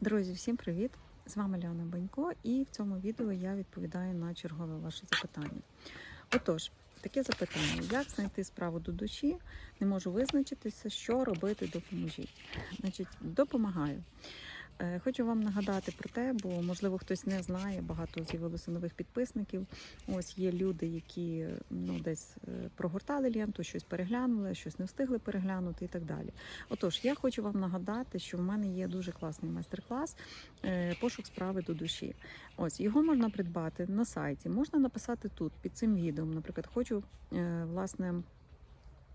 Друзі, всім привіт! З вами Леона Банько, і в цьому відео я відповідаю на чергове ваше запитання. Отож, таке запитання: як знайти справу до душі? Не можу визначитися, що робити, допоможіть. Значить, допомагаю. Е, Хочу вам нагадати про те, бо можливо хтось не знає, багато з'явилося нових підписників. Ось є люди, які ну десь е, прогортали ленту, щось переглянули, щось не встигли переглянути і так далі. Отож, я хочу вам нагадати, що в мене є дуже класний майстер-клас е, пошук справи до душі. Ось його можна придбати на сайті, можна написати тут під цим відео. Наприклад, хочу власне.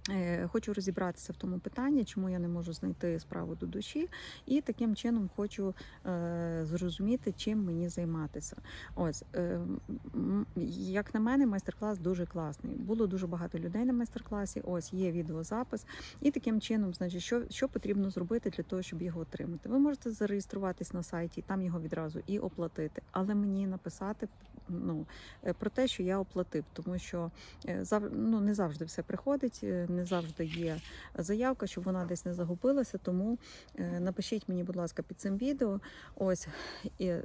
Е, Хочу розібратися в тому питанні, чому я не можу знайти справу до душі, і таким чином хочу е, зрозуміти, чим мені займатися. Ось е, як на мене, майстер-клас дуже класний. Було дуже багато людей на майстер-класі. Ось є відеозапис, і таким чином, значить, що, що потрібно зробити для того, щоб його отримати. Ви можете зареєструватись на сайті, там його відразу і оплатити, але мені написати ну, е, про те, що я оплатив, тому що е, ну, не завжди все приходить, е, не завжди є заявка, щоб вона десь не загубилася. Тому напишіть мені, будь ласка, під цим відео. Ось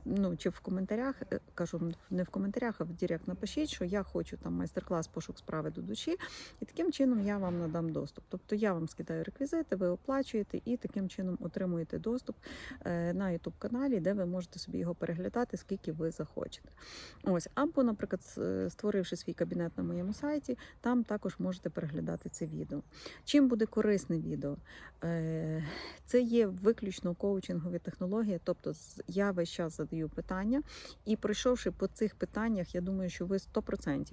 ну, чи в коментарях, кажу, не в коментарях, а в Директ напишіть, що я хочу там майстер-клас пошук справи до душі, і таким чином я вам надам доступ. Тобто я вам скидаю реквізити, ви оплачуєте і таким чином отримуєте доступ на youtube каналі, де ви можете собі його переглядати, скільки ви захочете. Ось, або, наприклад, створивши свій кабінет на моєму сайті, там також можете переглядати це відео. Чим буде корисне відео? Е, Це є виключно коучингові технології, тобто я весь час задаю питання, і пройшовши по цих питаннях, я думаю, що ви 100%,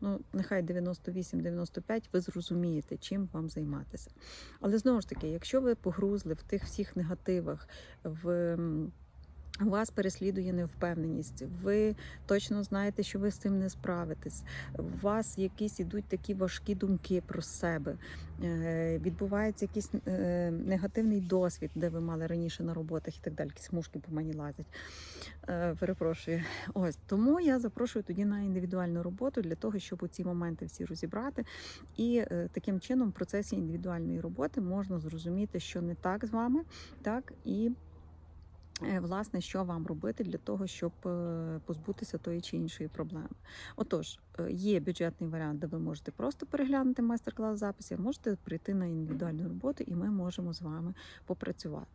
ну нехай 98-95, ви зрозумієте, чим вам займатися. Але знову ж таки, якщо ви погрузли в тих всіх негативах, в вас переслідує невпевненість, ви точно знаєте, що ви з цим не справитесь. У вас якісь ідуть такі важкі думки про себе. Е, Відбувається якийсь е, негативний досвід, де ви мали раніше на роботах і так далі. Якісь мушки по мені лазять. Е, Перепрошую. Ось тому я запрошую тоді на індивідуальну роботу для того, щоб у ці моменти всі розібрати. І таким чином в процесі індивідуальної роботи можна зрозуміти, що не так з вами, так і. Е, Власне, що вам робити для того, щоб е, позбутися тої чи іншої проблеми? Отож, е, є бюджетний варіант, де ви можете просто переглянути майстер-клас записів, можете прийти на індивідуальну роботу, і ми можемо з вами попрацювати.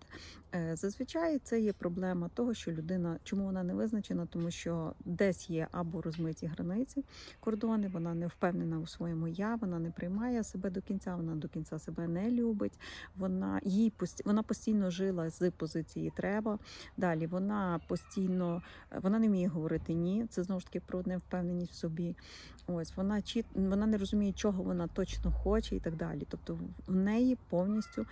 Зазвичай це є проблема того, що людина, чому вона не визначена, тому що десь є або розмиті границі, кордони, вона не впевнена у своєму я, вона не приймає себе до кінця, вона до кінця себе не любить. Вона їй вона постійно жила з позиції треба. Далі вона постійно вона не вміє говорити ні. Це знову ж таки про невпевненість в собі. Ось вона чіт, вона не розуміє, чого вона точно хоче, і так далі. Тобто в неї повністю.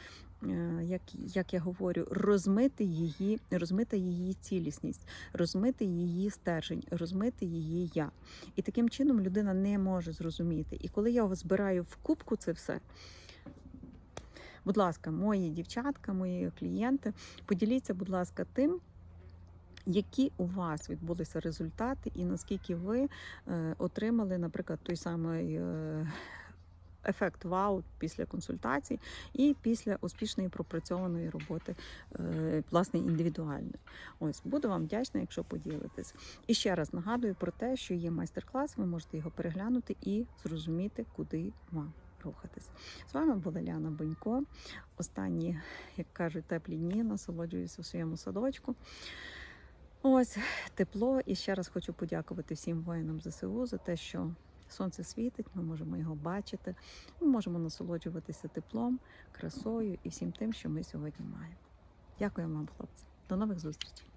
е, Як, як я говорю, розмити її, розмита її цілісність, розмити її стержень, розмити її я. І таким чином людина не може зрозуміти. І коли я збираю в кубку це все, будь ласка, мої дівчатка, мої клієнти, поділіться, будь ласка, тим. Які у вас відбулися результати, і наскільки ви е, отримали, наприклад, той самий е, ефект вау після консультацій і після успішної пропрацьованої роботи, е, власне, індивідуальної. Ось буду вам вдячна, якщо поділитесь. І ще раз нагадую про те, що є майстер-клас, ви можете його переглянути і зрозуміти, куди вам рухатись. З вами була Ляна Бонько. Останні, як кажуть, теплі дні насолоджуюся у своєму садочку. Ось тепло. І ще раз хочу подякувати всім воїнам ЗСУ за те, що сонце світить, ми можемо його бачити, ми можемо насолоджуватися теплом, красою і всім тим, що ми сьогодні маємо. Дякую вам, хлопці. До нових зустрічей.